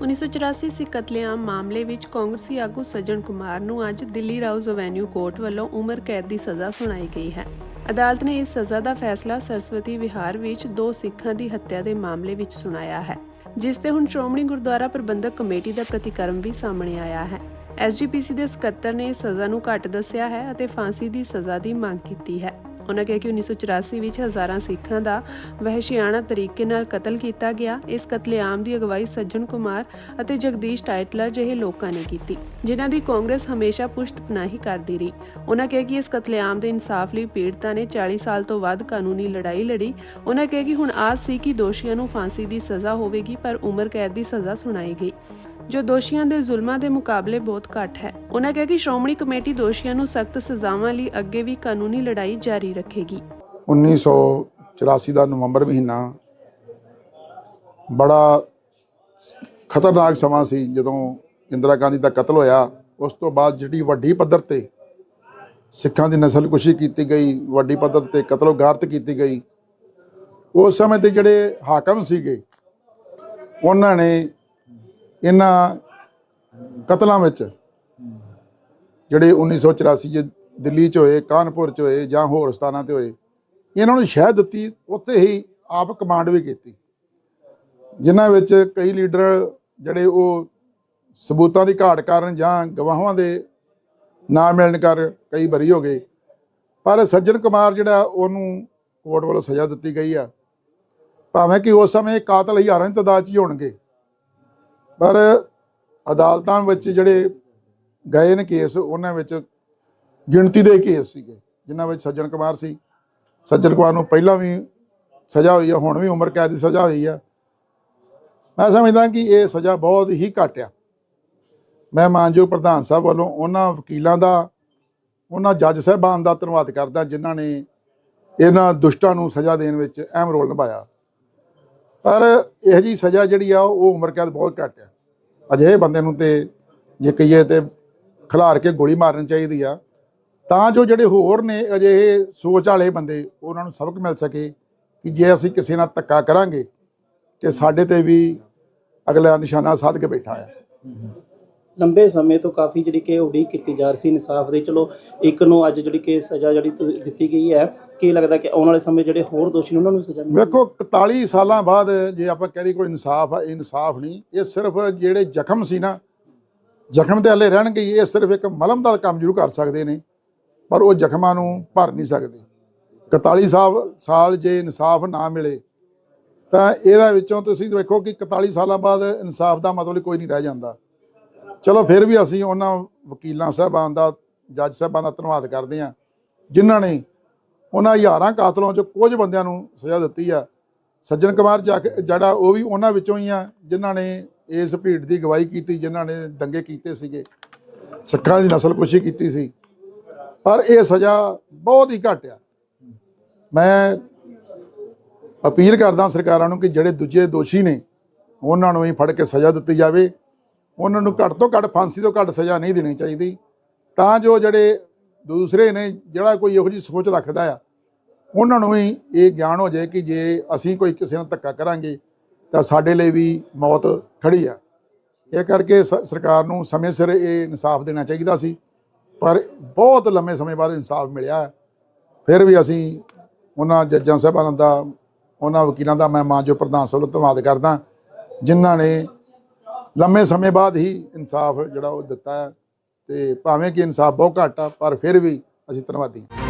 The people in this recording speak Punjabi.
1984 ਸਿੱਖ ਕਤਲੇਆਮ ਮਾਮਲੇ ਵਿੱਚ ਕਾਂਗਰਸੀ ਆਗੂ ਸੱਜਣ ਕੁਮਾਰ ਨੂੰ ਅੱਜ ਦਿੱਲੀ ਰਾਉਜ਼ ਐਵੇਨਿਊ ਕੋਰਟ ਵੱਲੋਂ ਉਮਰ ਕੈਦ ਦੀ ਸਜ਼ਾ ਸੁਣਾਈ ਗਈ ਹੈ। ਅਦਾਲਤ ਨੇ ਇਸ ਸਜ਼ਾ ਦਾ ਫੈਸਲਾ ਸਰਸਵਤੀ ਵਿਹਾਰ ਵਿੱਚ ਦੋ ਸਿੱਖਾਂ ਦੀ ਹੱਤਿਆ ਦੇ ਮਾਮਲੇ ਵਿੱਚ ਸੁਣਾਇਆ ਹੈ, ਜਿਸ ਤੇ ਹੁਣ ਸ਼੍ਰੋਮਣੀ ਗੁਰਦੁਆਰਾ ਪ੍ਰਬੰਧਕ ਕਮੇਟੀ ਦਾ ਪ੍ਰਤੀਕਰਮ ਵੀ ਸਾਹਮਣੇ ਆਇਆ ਹੈ। ਐਸਜੀਪੀਸੀ ਦੇ ਸਕੱਤਰ ਨੇ ਇਸ ਸਜ਼ਾ ਨੂੰ ਘੱਟ ਦੱਸਿਆ ਹੈ ਅਤੇ ਫਾਂਸੀ ਦੀ ਸਜ਼ਾ ਦੀ ਮੰਗ ਕੀਤੀ ਹੈ। ਉਹਨਾਂ ਕਿਹਾ ਕਿ 1984 ਵਿੱਚ ਹਜ਼ਾਰਾਂ ਸਿੱਖਾਂ ਦਾ ਵਹਿਸ਼ਿਆਣਾ ਤਰੀਕੇ ਨਾਲ ਕਤਲ ਕੀਤਾ ਗਿਆ। ਇਸ ਕਤਲੇਆਮ ਦੀ ਅਗਵਾਈ ਸੱਜਣ ਕੁਮਾਰ ਅਤੇ ਜਗਦੀਸ਼ ਟਾਈਟਲਰ ਜਿਹੇ ਲੋਕਾਂ ਨੇ ਕੀਤੀ, ਜਿਨ੍ਹਾਂ ਦੀ ਕਾਂਗਰਸ ਹਮੇਸ਼ਾ ਪੁਸ਼ਟਨਾਹੀ ਕਰਦੀ ਰਹੀ। ਉਹਨਾਂ ਕਿਹਾ ਕਿ ਇਸ ਕਤਲੇਆਮ ਦੇ ਇਨਸਾਫ ਲਈ ਪੀੜਤਾਂ ਨੇ 40 ਸਾਲ ਤੋਂ ਵੱਧ ਕਾਨੂੰਨੀ ਲੜਾਈ ਲੜੀ। ਉਹਨਾਂ ਕਿਹਾ ਕਿ ਹੁਣ ਆਸ ਸੀ ਕਿ ਦੋਸ਼ੀਆਂ ਨੂੰ ਫਾਂਸੀ ਦੀ ਸਜ਼ਾ ਹੋਵੇਗੀ, ਪਰ ਉਮਰ ਕੈਦ ਦੀ ਸਜ਼ਾ ਸੁਣਾਈ ਗਈ। ਜੋ ਦੋਸ਼ੀਆਂ ਦੇ ਜ਼ੁਲਮਾਂ ਦੇ ਮੁਕਾਬਲੇ ਬਹੁਤ ਘੱਟ ਹੈ। ਉਹਨਾਂ ਕਿਹਾ ਕਿ ਸ਼੍ਰੋਮਣੀ ਕਮੇਟੀ ਦੋਸ਼ੀਆਂ ਨੂੰ ਸਖਤ ਸਜ਼ਾਵਾਂ ਲਈ ਅੱਗੇ ਵੀ ਕਾਨੂੰਨੀ ਲੜਾਈ ਜਾਰੀ ਰੱਖੇਗੀ। 1984 ਦਾ ਨਵੰਬਰ ਮਹੀਨਾ ਬੜਾ ਖਤਰਨਾਕ ਸਮਾਂ ਸੀ। ਜਦੋਂ ਇੰਦਰਾ ਗਾਂਧੀ ਦਾ ਕਤਲ ਹੋਇਆ, ਉਸ ਤੋਂ ਬਾਅਦ ਜਿਹੜੀ ਵੱਡੀ ਪੱਧਰ ਤੇ ਸਿੱਖਾਂ ਦੀ ਨਸਲਕੁਸ਼ੀ ਕੀਤੀ ਗਈ, ਵੱਡੀ ਪੱਧਰ ਤੇ ਕਤਲੋਗਾਰਤ ਕੀਤੀ ਗਈ, ਉਸ ਸਮੇਂ ਦੇ ਜਿਹੜੇ ਹਾਕਮ ਸੀਗੇ ਉਹਨਾਂ ਨੇ ਇਹਨਾਂ ਕਤਲਾਂ ਵਿੱਚ, ਜਿਹੜੇ 1984 ਚ ਦਿੱਲੀ ਚ ਹੋਏ, ਕਾਨਪੁਰ ਚ ਹੋਏ ਜਾਂ ਹੋਰ ਸਥਾਨਾਂ ਤੇ ਹੋਏ, ਇਹਨਾਂ ਨੂੰ ਸ਼ਹਿ ਦਿੱਤੀ, ਉੱਥੇ ਹੀ ਆਪ ਕਮਾਂਡ ਵੀ ਕੀਤੀ। ਜਿਨ੍ਹਾਂ ਵਿੱਚ ਕਈ ਲੀਡਰ ਜਿਹੜੇ ਉਹ ਸਬੂਤਾਂ ਦੀ ਘਾਟ ਕਾਰਨ ਜਾਂ ਗਵਾਹਾਂ ਦੇ ਨਾ ਮਿਲਣ ਕਰ ਕਈ ਬਰੀ ਹੋ ਗਏ। ਪਰ ਸੱਜਣ ਕੁਮਾਰ ਜਿਹੜਾ ਉਹਨੂੰ ਕੋਰਟ ਵੱਲੋਂ ਸਜ਼ਾ ਦਿੱਤੀ ਗਈ ਆ। ਭਾਵੇਂ ਕਿ ਉਸ ਸਮੇਂ ਕਾਤਲ ਹਜ਼ਾਰਾਂ ਦੀ ਤਾਦਾਦ 'ਚ ਹੀ ਹੋਣਗੇ। ਪਰ ਅਦਾਲਤਾਂ ਵਿੱਚ ਜਿਹੜੇ ਗਏ ਨੇ ਕੇਸ, ਉਹਨਾਂ ਵਿੱਚ ਗਿਣਤੀ ਦੇ ਕੇਸ ਸੀਗੇ, ਜਿਨ੍ਹਾਂ ਵਿੱਚ ਸੱਜਣ ਕੁਮਾਰ ਸੀ। ਸੱਜਣ ਕੁਮਾਰ ਨੂੰ ਪਹਿਲਾਂ ਵੀ ਸਜ਼ਾ ਹੋਈ ਹੈ ਹੁਣ ਵੀ ਉਮਰ ਕੈਦ ਦੀ ਸਜ਼ਾ ਹੋਈ ਹੈ ਮੈਂ ਸਮਝਦਾ ਕਿ ਇਹ ਸਜ਼ਾ ਬਹੁਤ ਹੀ ਘੱਟ ਆ। ਮੈਂ ਮਾਨਯੋਗ ਪ੍ਰਧਾਨ ਸਾਹਿਬ ਵੱਲੋਂ ਉਹਨਾਂ ਵਕੀਲਾਂ ਦਾ, ਉਹਨਾਂ ਜੱਜ ਸਾਹਿਬਾਨ ਦਾ ਧੰਨਵਾਦ ਕਰਦਾ, ਜਿਨ੍ਹਾਂ ਨੇ ਇਹਨਾਂ ਦੁਸ਼ਟਾਂ ਨੂੰ ਸਜ਼ਾ ਦੇਣ ਵਿੱਚ ਅਹਿਮ ਰੋਲ ਨਿਭਾਇਆ। ਪਰ ਇਹ ਜੀ ਸਜ਼ਾ ਜਿਹੜੀ ਆ, ਉਹ ਉਮਰ ਕੈਦ ਬਹੁਤ ਘੱਟ ਆ। ਅਜਿਹੇ ਬੰਦੇ ਨੂੰ ਤੇ ਜੇ ਕਹੀਏ ਤੇ ਖਿਲਾਰ ਕੇ ਗੋਲੀ ਮਾਰਨੀ ਚਾਹੀਦੀ ਆ। ਤਾਂ ਜੋ ਜਿਹੜੇ ਹੋਰ ਨੇ ਅਜਿਹੇ ਸੋਚ ਵਾਲੇ ਬੰਦੇ, ਉਹਨਾਂ ਨੂੰ ਸਬਕ ਮਿਲ ਸਕੇ ਕਿ ਜੇ ਅਸੀਂ ਕਿਸੇ ਨਾਲ ਧੱਕਾ ਕਰਾਂਗੇ, ਤੇ ਸਾਡੇ ਤੇ ਵੀ ਅਗਲਾ ਨਿਸ਼ਾਨਾ ਸਾਧ ਕੇ ਬੈਠਾ ਆ। ਲੰਬੇ ਸਮੇਂ ਤੋਂ ਕਾਫੀ ਜਿਹੜੀ ਕਿ ਉਡੀਕ ਕੀਤੀ ਜਾ ਰਹੀ ਸੀ ਇਨਸਾਫ ਦੀ। ਚਲੋ ਇੱਕ ਨੂੰ ਅੱਜ ਜਿਹੜੀ ਕਿ ਸਜ਼ਾ ਜਿਹੜੀ ਤੁ- ਦਿੱਤੀ ਗਈ ਹੈ ਕੀ ਲੱਗਦਾ ਕਿ ਆਉਣ ਵਾਲੇ ਸਮੇਂ ਜਿਹੜੇ ਹੋਰ ਦੋਸ਼ੀ ਨੇ ਉਹਨਾਂ ਨੂੰ ਵੀ ਸਜ਼ਾ ਮਿਲੇ ਵੇਖੋ 41 ਸਾਲਾਂ ਬਾਅਦ ਜੇ ਆਪਾਂ ਕਹਿ ਦਈਏ ਕੋਈ ਇਨਸਾਫ ਆ ਇਹ ਇਨਸਾਫ ਨਹੀਂ। ਇਹ ਸਿਰਫ ਜਿਹੜੇ ਜ਼ਖਮ ਸੀ ਨਾ ਜ਼ਖਮ ਤੇ ਹਲੇ ਰਹਿਣਗੇ ਹੀ, ਇਹ ਸਿਰਫ ਇੱਕ ਮਲਮ ਦਾ ਕੰਮ ਜ਼ਰੂਰ ਕਰ ਸਕਦੇ ਨੇ ਪਰ ਉਹ ਜ਼ਖਮਾਂ ਨੂੰ ਭਰ ਨਹੀਂ ਸਕਦੇ। 41 ਸਾਲ ਸਾਲ ਜੇ ਇਨਸਾਫ ਨਾ ਮਿਲੇ ਤਾਂ ਇਹਦਾ ਵਿੱਚੋਂ ਤੁਸੀਂ ਦੇਖੋ ਕਿ 41 ਸਾਲਾਂ ਬਾਅਦ ਇਨਸਾਫ ਦਾ ਮਤਲਬ ਕੋਈ ਨਹੀਂ ਰਹਿ ਜਾਂਦਾ। ਚਲੋ ਫਿਰ ਵੀ ਅਸੀਂ ਉਹਨਾਂ ਵਕੀਲਾਂ ਸਾਹਿਬਾਨ ਦਾ, ਜੱਜ ਸਾਹਿਬਾਨ ਦਾ ਧੰਨਵਾਦ ਕਰਦੇ ਹਾਂ, ਜਿਨ੍ਹਾਂ ਨੇ ਉਹਨਾਂ ਹਜ਼ਾਰਾਂ ਕਾਤਲਾਂ ਚੋਂ ਕੁਝ ਬੰਦਿਆਂ ਨੂੰ ਸਜ਼ਾ ਦਿੱਤੀ ਆ। ਸੱਜਣ ਕੁਮਾਰ ਜਾ ਜਿਹੜਾ ਉਹ ਵੀ ਉਹਨਾਂ ਵਿੱਚੋਂ ਹੀ ਆ, ਜਿਨ੍ਹਾਂ ਨੇ ਇਸ ਭੀੜ ਦੀ ਗਵਾਹੀ ਕੀਤੀ, ਜਿਨ੍ਹਾਂ ਨੇ ਦੰਗੇ ਕੀਤੇ ਸੀਗੇ। ਸਿੱਖਾਂ ਦੀ ਨਸਲਕੁਸ਼ੀ ਕੀਤੀ ਸੀ। ਪਰ ਇਹ ਸਜ਼ਾ ਬਹੁਤ ਹੀ ਘੱਟ ਆ। ਮੈਂ ਅਪੀਲ ਕਰਦਾ ਸਰਕਾਰਾਂ ਨੂੰ ਕਿ ਜਿਹੜੇ ਦੂਜੇ ਦੋਸ਼ੀ ਨੇ, ਉਹਨਾਂ ਨੂੰ ਹੀ ਫੜ ਕੇ ਸਜ਼ਾ ਦਿੱਤੀ ਜਾਵੇ। ਉਹਨਾਂ ਨੂੰ ਘੱਟ ਤੋਂ ਘੱਟ ਫਾਂਸੀ ਤੋਂ ਘੱਟ ਸਜ਼ਾ ਨਹੀਂ ਦੇਣੀ ਚਾਹੀਦੀ। ਤਾਂ ਜੋ ਜਿਹੜੇ ਦੂਸਰੇ ਨੇ, ਜਿਹੜਾ ਕੋਈ ਇਹੋ ਜਿਹੀ ਸੋਚ ਰੱਖਦਾ ਆ, ਉਹਨਾਂ ਨੂੰ ਵੀ ਇਹ ਗਿਆਨ ਹੋ ਜਾਏ ਕਿ ਜੇ ਅਸੀਂ ਕੋਈ ਕਿਸੇ ਨਾਲ ਧੱਕਾ ਕਰਾਂਗੇ, ਤਾਂ ਸਾਡੇ ਲਈ ਵੀ ਮੌਤ ਖੜੀ ਆ। ਇਹ ਕਰਕੇ ਸਰਕਾਰ ਨੂੰ ਸਮੇਂ ਸਿਰ ਇਹ ਇਨਸਾਫ ਦੇਣਾ ਚਾਹੀਦਾ ਸੀ। ਪਰ ਬਹੁਤ ਲੰਮੇ ਸਮੇਂ ਬਾਅਦ ਇਨਸਾਫ ਮਿਲਿਆ। ਫਿਰ ਵੀ ਅਸੀਂ ਉਹਨਾਂ ਜੱਜਾਂ ਸਾਹਿਬਾਨਾਂ ਦਾ, ਉਹਨਾਂ ਵਕੀਲਾਂ ਦਾ ਮੈਂ ਮਾਂ ਜੋ ਪ੍ਰਧਾਨ ਸਭ ਨੂੰ ਧੰਨਵਾਦ ਕਰਦਾ, ਜਿਨ੍ਹਾਂ ਨੇ ਲੰਮੇ ਸਮੇਂ ਬਾਅਦ ਹੀ ਇਨਸਾਫ ਜਿਹੜਾ ਉਹ ਦਿੱਤਾ ਹੈ ਤੇ ਭਾਵੇਂ ਕਿ ਇਨਸਾਫ ਬਹੁਤ ਘੱਟ ਆ, ਪਰ ਫਿਰ ਵੀ ਅਸੀਂ ਧੰਨਵਾਦੀ ਹਾਂ।